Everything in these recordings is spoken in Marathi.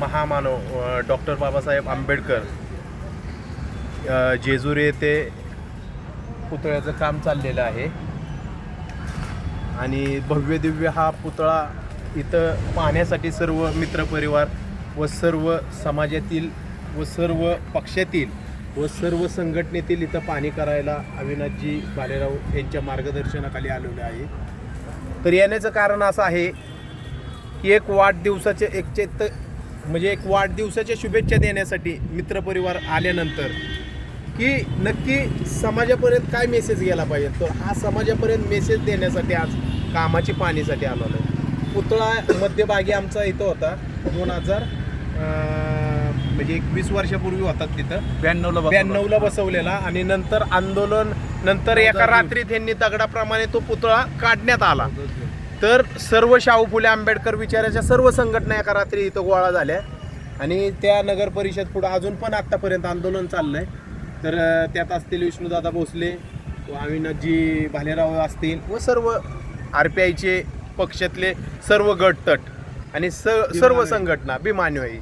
महामानव डॉक्टर बाबासाहेब आंबेडकर जेजुरी येथे पुतळ्याचं काम चाललेलं आहे. आणि भव्य दिव्य हा पुतळा इथं पाहण्यासाठी सर्व मित्रपरिवार व सर्व समाजातील व सर्व पक्षातील व सर्व संघटनेतील इथं पाणी करायला अविनाथजी भालेराव यांच्या मार्गदर्शनाखाली आलेले आहे. तर येण्याचं कारण असं आहे की एक वाढदिवसाचे एकचेत म्हणजे एक वाढदिवसाच्या शुभेच्छा देण्यासाठी मित्रपरिवार आल्यानंतर की नक्की समाजापर्यंत काय मेसेज गेला पाहिजे? तर हा समाजापर्यंत मेसेज देण्यासाठी आज कामाची पाणीसाठी आलो आहे. पुतळा मध्यभागी आमचा इथं होता. दोन हजार म्हणजे एक वीस वर्षापूर्वी होता तिथं. ब्याण्णवला ब्याण्णवला बसवलेला. आणि नंतर आंदोलन नंतर एका रात्रीत त्यांनी दगडाप्रमाणे तो पुतळा काढण्यात आला. तर सर्व शाहू फुले आंबेडकर विचाराच्या सर्व संघटना एका रात्री इथं गोळा झाल्या. आणि त्या नगर परिषद पुढे अजून पण आत्तापर्यंत आंदोलन चाललंय. तर अं, त्यात असतील विष्णुदादा भोसले व अविनाथजी भालेराव असतील व सर्व आर पी आयचे पक्षातले सर्व गटतट आणि स सर्व संघटना भीमान्वयी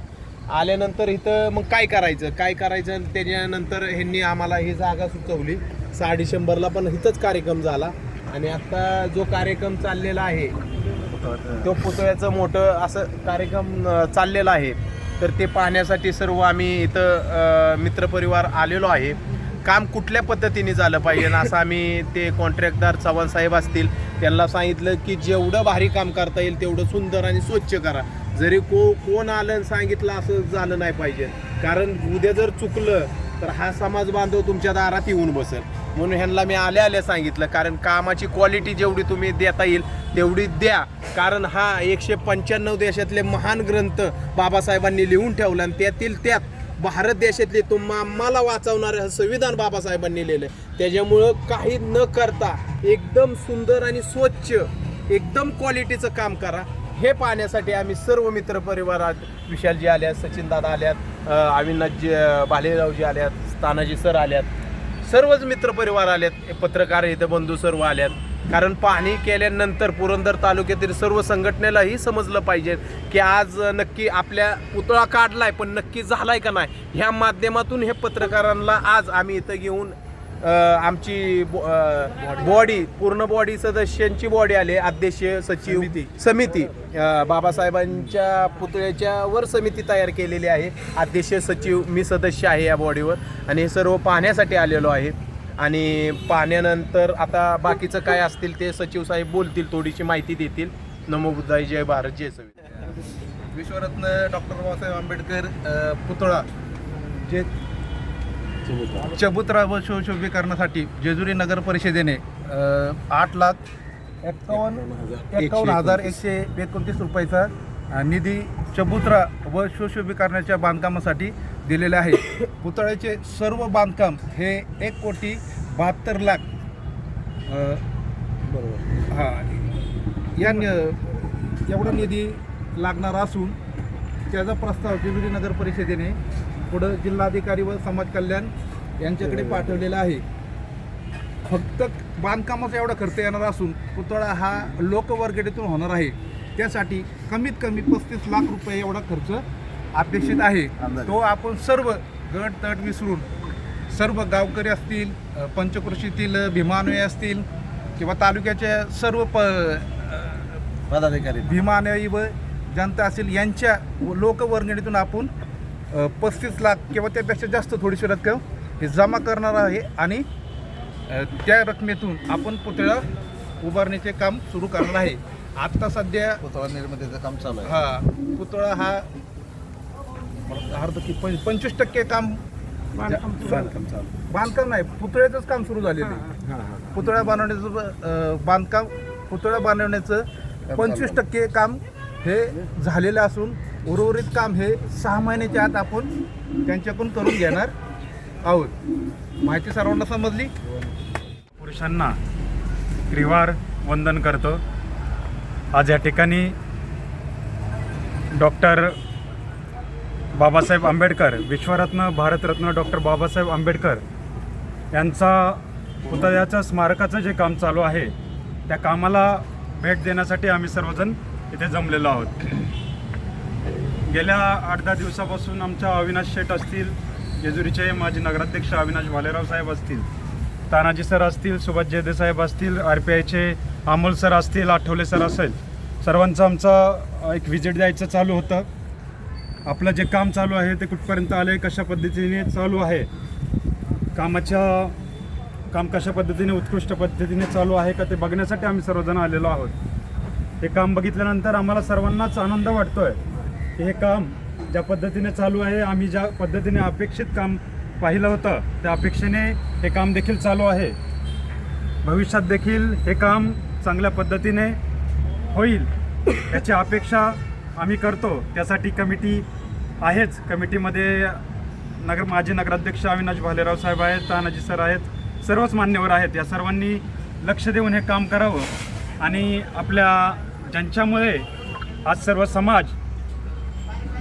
आल्यानंतर इथं मग काय करायचं? काय करायचं? त्याच्यानंतर ह्यांनी आम्हाला ही जागा सुचवली. सहा डिसेंबरला पण इथंच कार्यक्रम झाला. आणि आता जो कार्यक्रम चाललेला आहे तो पुतळ्याचं मोठं असं कार्यक्रम चाललेला आहे. तर ते पाहण्यासाठी सर्व आम्ही इथं मित्रपरिवार आलेलो आहे. काम कुठल्या पद्धतीने झालं पाहिजे असं आम्ही ते कॉन्ट्रॅक्टदार चव्हाण साहेब असतील त्यांना सांगितलं की जेवढं भारी काम करता येईल तेवढं सुंदर आणि स्वच्छ करा. जरी को कोण आलं सांगितलं असं झालं नाही पाहिजे. कारण उद्या जर चुकलं तर हा समाज बांधव तुमच्या दारात येऊन बसेल. म्हणून ह्यांना मी आल्या आल्या सांगितलं कारण कामाची क्वालिटी जेवढी तुम्ही देता येईल तेवढी द्या. कारण हा एकशे पंच्याण्णव देशातले महान ग्रंथ बाबासाहेबांनी लिहून ठेवला आणि त्यातील त्यात भारत देशातले तुम्हा आम्हाला वाचवणारे संविधान बाबासाहेबांनी लिहिलं त्याच्यामुळं काही न करता एकदम सुंदर आणि स्वच्छ एकदम क्वालिटीचं काम करा. हे पाहण्यासाठी आम्ही सर्व मित्र परिवारात विशालजी आल्यात सचिन दादा आल्यात अं, अविनाथजी भालेरावजी आल्यात तानाजी सर आल्यात. सर्वच मित्र परिवार आल्यात पत्रकार इथं बंधू सर्व आल्यात कारण पाहणी केल्यानंतर पुरंदर तालुक्यातील सर्व संघटनेलाही समजलं पाहिजे की आज नक्की आपल्या पुतळा काढलाय पण नक्की झालाय का नाही? ह्या माध्यमातून हे पत्रकारांना आज आम्ही इथं घेऊन आमची बॉडी पूर्ण बॉडी सदस्यांची बॉडी आली अध्यक्ष सचिव समिती. बाबासाहेबांच्या पुतळ्याच्या वर समिती तयार केलेली आहे. अध्यक्ष सचिव मी सदस्य आहे या बॉडीवर. आणि हे सर्व पाहण्यासाठी आलेलो आहे. आणि पाहण्यानंतर आता बाकीचं काय असतील ते सचिव साहेब बोलतील थोडीशी माहिती देतील. नमो बुद्धाय जय भारत जय संविधान विश्वरत्न डॉक्टर बाबासाहेब आंबेडकर पुतळा. जे चबुतरा व शोशोभीकरणासाठी जेजुरी नगर परिषदेने आठ लाख एक्कावन्न एक्कावन्न हजार एकशे एकोणतीस रुपयाचा निधी चबुत्रा व शोशोभीकरणाच्या बांधकामासाठी दिलेले आहे. पुतळ्याचे सर्व बांधकाम हे एक कोटी बहात्तर लाख बरोबर. हां या एवढा निधी लागणार असून त्याचा प्रस्ताव जेजुरी नगर परिषदेने पुढं जिल्हाधिकारी व समाज कल्याण यांच्याकडे पाठवलेला आहे. फक्त बांधकामाचा एवढा खर्च येणार असून पुतळा हा लोकवर्गणीतून होणार आहे. त्यासाठी कमीत कमी पस्तीस लाख रुपये एवढा खर्च अपेक्षित आहे. तो आपण सर्व गट तट विसरून सर्व गावकरी असतील पंचकृषीतील भीमान्वय असतील किंवा तालुक्याच्या सर्व प पदाधिकारी. भीमान्वयी व जनता असेल यांच्या लोकवर्गणीतून आपण पस्तीस लाख किंवा त्यापेक्षा जास्त थोडीशी रक्कम हे जमा करणार आहे आणि त्या रकमेतून आपण पुतळा उभारण्याचे काम सुरू करणार आहे. आत्ता सध्या पुतळा निर्मितीचं काम चालू आहे. हा पुतळा हा अर्ध की पं पंचवीस टक्के काम बांधकाम चालू. बांधकाम नाही पुतळ्याचंच काम सुरू झालेलं आहे. पुतळा बनवण्याचं अ, बांधकाम पुतळा बनवण्याचं पंचवीस टक्के काम हे झालेलं असून उर्वरित काम हे सहा महिन्याच्या आत आपण त्यांच्याकडून करून घेणार आहोत. माहिती सर्वांना समजली? पुरुषांना त्रिवार वंदन करतो. आज या ठिकाणी डॉक्टर बाबासाहेब आंबेडकर विश्वरत्न भारतरत्न डॉक्टर बाबासाहेब आंबेडकर यांचा पुतळ्याचं स्मारकाचं जे काम चालू आहे त्या कामाला भेट देण्यासाठी आम्ही सर्वजण इथे जमलेलो आहोत. गेल्या आठ दहा दिवसापासून आमच्या अविनाश शेठ असतील जेजुरीचे माजी नगराध्यक्ष अविनाश भालेराव साहेब असतील तानाजी सर असतील सुभाष जेदे साहेब असतील आर पी आयचे अमोल सर असतील आठवले सर असेल सर्वांचं आमचं एक व्हिजिट द्यायचं चालू होतं. आपलं जे काम चालू आहे ते कुठपर्यंत आले कशा पद्धतीने चालू आहे कामाच्या काम कशा पद्धतीने उत्कृष्ट पद्धतीने चालू आहे का ते बघण्यासाठी आम्ही सर्वजण आलेलो आहोत. हे काम बघितल्यानंतर आम्हाला सर्वांनाच आनंद वाटतो आहे हे काम ज्या पद्धतीने चालू आहे आम्ही ज्या पद्धतीने अपेक्षित काम पाहिलं होतं त्या अपेक्षेने हे काम देखील चालू आहे. भविष्यात देखील हे काम चांगल्या पद्धतीने होईल याची अपेक्षा आम्ही करतो. त्यासाठी कमिटी आहेच. कमिटीमध्ये नगर माजी नगराध्यक्ष अविनाश भालेराव साहेब आहेत तानाजी सर आहेत सर्वच मान्यवर आहेत. या सर्वांनी लक्ष देऊन हे काम करावं आणि आपल्या ज्यांच्यामुळे आज सर्व समाज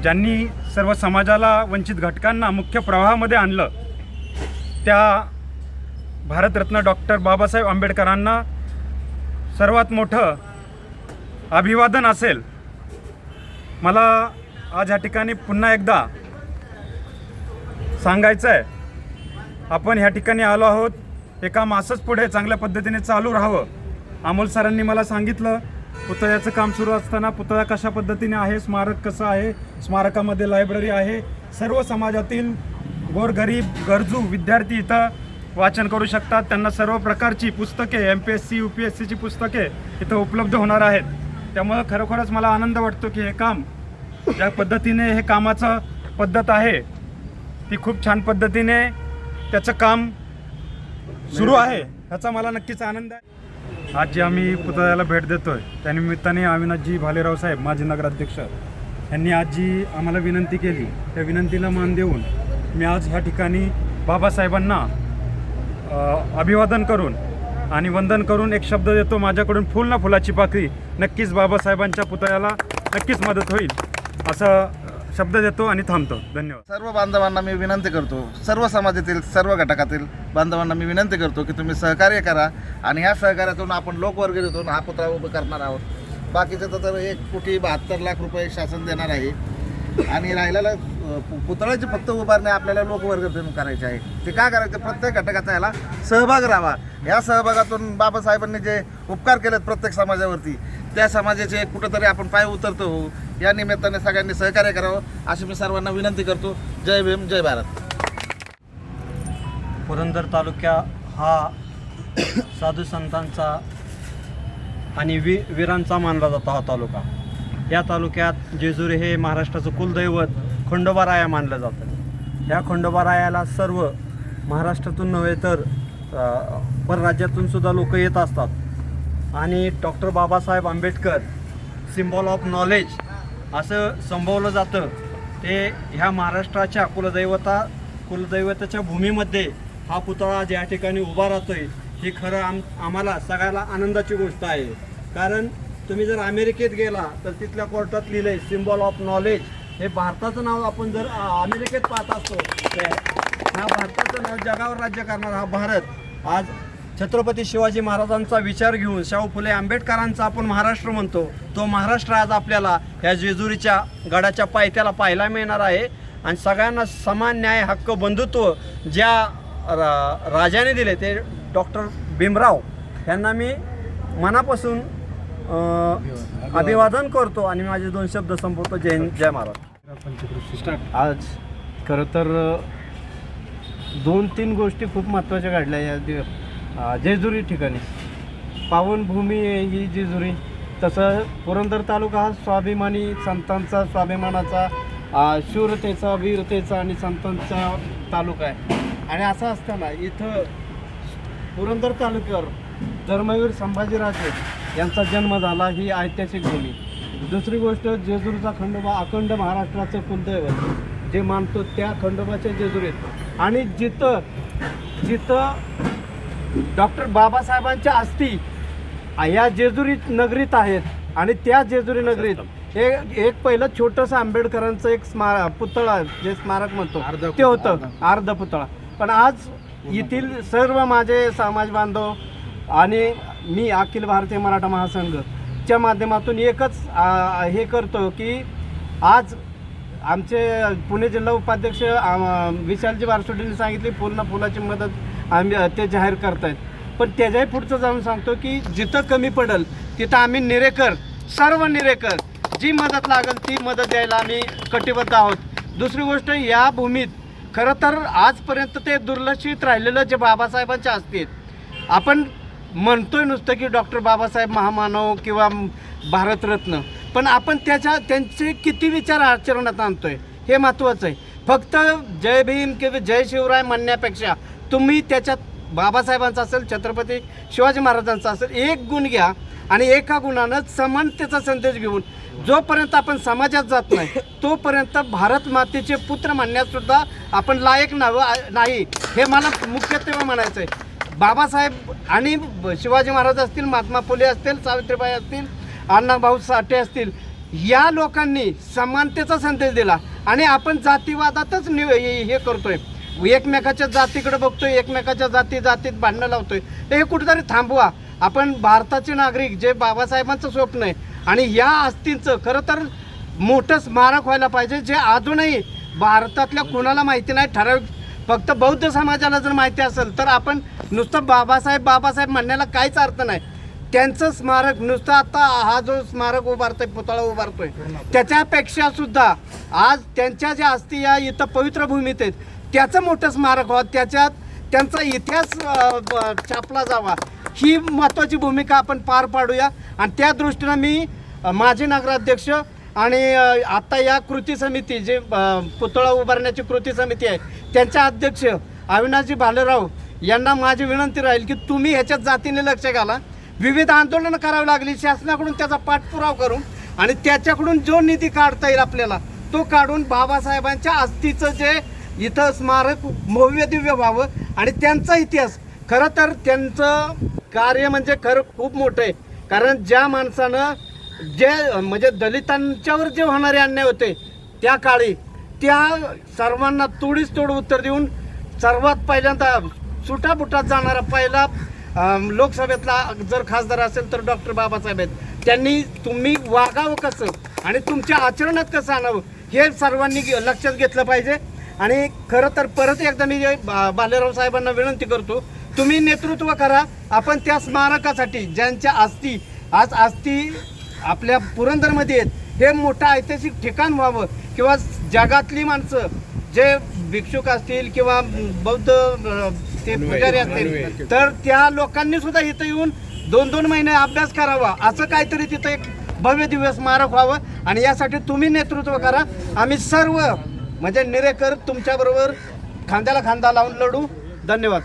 ज्यांनी सर्व समाजाला वंचित घटकांना मुख्य प्रवाहामध्ये आणलं त्या भारतरत्न डॉक्टर बाबासाहेब आंबेडकरांना सर्वात मोठं अभिवादन असेल मला आज ह्या ठिकाणी पुन्हा एकदा सांगायचं आहे आपण ह्या ठिकाणी आलो आहोत हे काम असंच पुढे चांगल्या पद्धतीने चालू राहावं अमोल सरांनी मला सांगितलं. पुतळ्याचं काम सुरू असताना पुतळा कशा पद्धतीने आहे स्मारक कसं आहे स्मारकामध्ये लायब्ररी आहे सर्व समाजातील गोरगरीब गरजू विद्यार्थी इथं वाचन करू शकतात. त्यांना सर्व प्रकारची पुस्तके M P S C U P S सीची पुस्तके इथं उपलब्ध होणार आहेत. त्यामुळं खरोखरच मला आनंद वाटतो की हे काम ज्या पद्धतीने हे कामाचं पद्धत आहे ती खूप छान पद्धतीने त्याचं काम सुरू आहे ह्याचा मला नक्कीच आनंद आहे. आज जे आम्ही पुतळ्याला भेट देतोय. त्यानिमित्ताने अविनाथजी भालेराव साहेब माजी नगराध्यक्ष यांनी आज जी आम्हाला विनंती केली. त्या विनंतीला मान देऊन मी आज ह्या ठिकाणी बाबासाहेबांना अभिवादन करून आणि वंदन करून एक शब्द देतो. माझ्याकडून फुल ना फुलाची पाकळी नक्कीच बाबासाहेबांच्या पुतळ्याला नक्कीच मदत होईल असं शब्द देतो आणि थांबतो. धन्यवाद. सर्व बांधवांना मी विनंती करतो सर्व समाजातील सर्व घटकातील बांधवांना मी विनंती करतो की तुम्ही सहकार्य करा आणि ह्या सहकार्यातून आपण लोकवर्गणीतून हा पुतळा उभं करणार आहोत. बाकीचं तर एक कोटी बहात्तर लाख रुपये शासन देणार आहे. आणि राहिलेला पुतळ्याची फक्त उभारणी आपल्याला लोकवर्गीतून करायची आहे. ते का करायचं? प्रत्येक घटकाचा याला सहभाग राहावा. या सहभागातून बाबासाहेबांनी जे उपकार केलेत प्रत्येक समाजावरती त्या समाजाचे कुठंतरी आपण पाय उतरतो. या निमित्ताने सगळ्यांनी सहकार्य करावं. अशी मी सर्वांना विनंती करतो. जय भीम जय भारत. पुरंदर तालुक्या हा साधू संतांचा आणि वी वीरांचा मानला जातो हा तालुका. या तालुक्यात जेजुरी हे महाराष्ट्राचं कुलदैवत खंडोबाराया मानलं जातं. ह्या खंडोबारायाला सर्व महाराष्ट्रातून नव्हे तर परराज्यातूनसुद्धा परराज्यातून सुद्धा लोक येत असतात. आणि doctor Babasaheb Ambedkar symbol of knowledge असं संभवलं जातं. ते ह्या महाराष्ट्राच्या कुलदैवता कुलदैवताच्या भूमीमध्ये हा पुतळा ज्या ठिकाणी उभा राहतो आहे ही खरं आम आम्हाला सगळ्याला आनंदाची गोष्ट आहे. कारण तुम्ही जर अमेरिकेत गेला तर तिथल्या कोर्टात लिहिलं आहे सिम्बॉल ऑफ नॉलेज. हे भारताचं नाव आपण जर अमेरिकेत पाहत असतो तर ह्या भारताचं नाव जगावर राज्य करणारा हा भारत आज छत्रपती शिवाजी महाराजांचा विचार घेऊन शाहू फुले आंबेडकरांचा आपण महाराष्ट्र म्हणतो. तो महाराष्ट्र आज आपल्याला ह्या जेजुरीच्या गडाच्या पायथ्याला पाहायला मिळणार आहे. आणि सगळ्यांना समान न्याय हक्क बंधुत्व ज्या रा राजाने दिले ते डॉक्टर भीमराव यांना मी मनापासून अभिवादन. करतो आणि माझे दोन शब्द संपवतो. जय जय महाराज आज खरं तर दोन तीन गोष्टी खूप महत्त्वाच्या घडल्या या दि अं, जेजुरी ठिकाणी. पावनभूमी ही जेजुरी. तसं पुरंदर तालुका हा स्वाभिमानी संतांचा स्वाभिमानाचा शूरतेचा वीरतेचा आणि संतांचा तालुका आहे. आणि असं असताना इथं पुरंदर तालुक्यावर धर्मवीर संभाजीराजे यांचा जन्म झाला ही ऐतिहासिक भूमी. दुसरी गोष्ट जेजुरीचा खंडोबा अखंड महाराष्ट्राचं कुलदैवत जे मानतो त्या खंडोबाच्या जेजुरीत. आणि जिथं जिथं डॉक्टर बाबासाहेबांच्या अस्थी या जेजुरी नगरीत आहेत आणि त्या जेजुरी नगरीत एक एक पहिलं छोटंसं आंबेडकरांचं एक स्मार पुतळा जे स्मारक म्हणतो ते होतं अर्ध पुतळा. पण आज येथील सर्व माझे समाज बांधव आणि मी अखिल भारतीय मराठा महासंघ च्या माध्यमातून एकच हे करतो की आज आमचे पुणे जिल्हा उपाध्यक्ष विशालजी बारसोटींनी सांगितली पूर्ण फुलाची मदत आम्ही ते जाहीर करतायत. पण त्याच्याही पुढचं जाऊन सांगतो की जिथं कमी पडेल तिथं आम्ही निरेकर सर्व निरेकर जी मदत लागेल ती मदत द्यायला आम्ही कटिबद्ध आहोत. दुसरी गोष्ट या भूमीत खरं तर आजपर्यंत ते दुर्लक्षित राहिलेलं जे बाबासाहेबांच्या असतील आपण म्हणतोय नुसतं की डॉक्टर बाबासाहेब महामानव किंवा भारतरत्न पण आपण त्याच्या त्यांचे किती विचार आचरणात आणतोय हे महत्त्वाचं आहे. फक्त जय भीम किंवा जय शिवराय म्हणण्यापेक्षा तुम्ही त्याच्यात बाबासाहेबांचा असेल छत्रपती शिवाजी महाराजांचा असेल एक गुण घ्या आणि एका गुणानं समानतेचा संदेश घेऊन जोपर्यंत आपण समाजात जात नाही तोपर्यंत भारत मातेचे पुत्र म्हणण्यास सुद्धा आपण लायक नावं नाही. हे मला मुख्यत्वे म्हणायचं आहे. बाबासाहेब आणि शिवाजी महाराज असतील महात्मा फुले असतील सावित्रीबाई असतील अण्णाभाऊ साठे असतील या लोकांनी समानतेचा संदेश दिला. आणि आपण जातीवादातच नि हे करतोय. एकमेकाच्या जातीकडे बघतोय एकमेकाच्या जाती जातीत भांडणं लावतोय. तर हे कुठेतरी थांबवा. आपण भारताचे नागरिक जे बाबासाहेबांचं स्वप्न आहे आणि या अस्थींचं खरं तर मोठं स्मारक व्हायला पाहिजे जे अजूनही भारतातल्या कुणाला माहिती नाही ठराविक फक्त बौद्ध समाजाला जर माहिती असेल तर आपण नुसतं बाबासाहेब बाबासाहेब म्हणण्याला काहीच अर्थ नाही. त्यांचं स्मारक नुसतं आता हा जो स्मारक उभारतोय पुतळा उभारतोय त्याच्यापेक्षा सुद्धा आज त्यांच्या ज्या अस्थी या इथं पवित्र भूमीत आहेत त्याचं मोठं स्मारक व्हावं त्याच्यात त्यांचा इतिहास छापला जावा. ही महत्त्वाची भूमिका आपण पार पाडूया. आणि त्या दृष्टीनं मी माजी नगराध्यक्ष आणि आत्ता आता या कृती समिती जे पुतळा उभारण्याची कृती समिती आहे त्यांच्या अध्यक्ष अविनाशजी भालेराव यांना माझी विनंती राहील की तुम्ही ह्याच्यात जातीने लक्ष घाला. विविध आंदोलनं करावी लागली शासनाकडून त्याचा पाठपुरावा करून आणि त्याच्याकडून जो निधी काढता येईल आपल्याला तो काढून बाबासाहेबांच्या अस्थीचं जे इथं स्मारक भव्य दिव्य व्हावं आणि त्यांचा इतिहास. खरं तर त्यांचं कार्य म्हणजे खरं खूप मोठं आहे. कारण ज्या माणसानं जे म्हणजे दलितांच्यावर जे होणारे अन्याय होते त्या काळी त्या सर्वांना तोडीस तोड उत्तर देऊन सर्वात पहिल्यांदा सुटाबुटात जाणारा पहिला लोकसभेतला जर खासदार असेल तर डॉक्टर बाबासाहेब आहेत. त्यांनी तुम्ही वागावं कसं आणि तुमच्या आचरणात कसं आणावं हे सर्वांनी घे- लक्षात घेतलं पाहिजे. आणि खरं तर परत एकदा मी बालेराव साहेबांना विनंती करतो तुम्ही नेतृत्व करा. आपण त्या स्मारकासाठी ज्यांच्या अस्थी आज अस्थी आपल्या पुरंदरमध्ये आहेत हे मोठं ऐतिहासिक ठिकाण व्हावं किंवा जगातली माणसं जे भिक्षुक असतील किंवा बौद्ध ते पुजारी असतील तर त्या लोकांनी सुद्धा इथं येऊन दोन दोन महिने अभ्यास करावा. असं काहीतरी तिथं एक भव्य दिव्य स्मारक व्हावं आणि यासाठी तुम्ही नेतृत्व करा. आम्ही सर्व म्हणजे निरेकर तुमच्याबरोबर खांद्याला खांदा लावून लढू. धन्यवाद.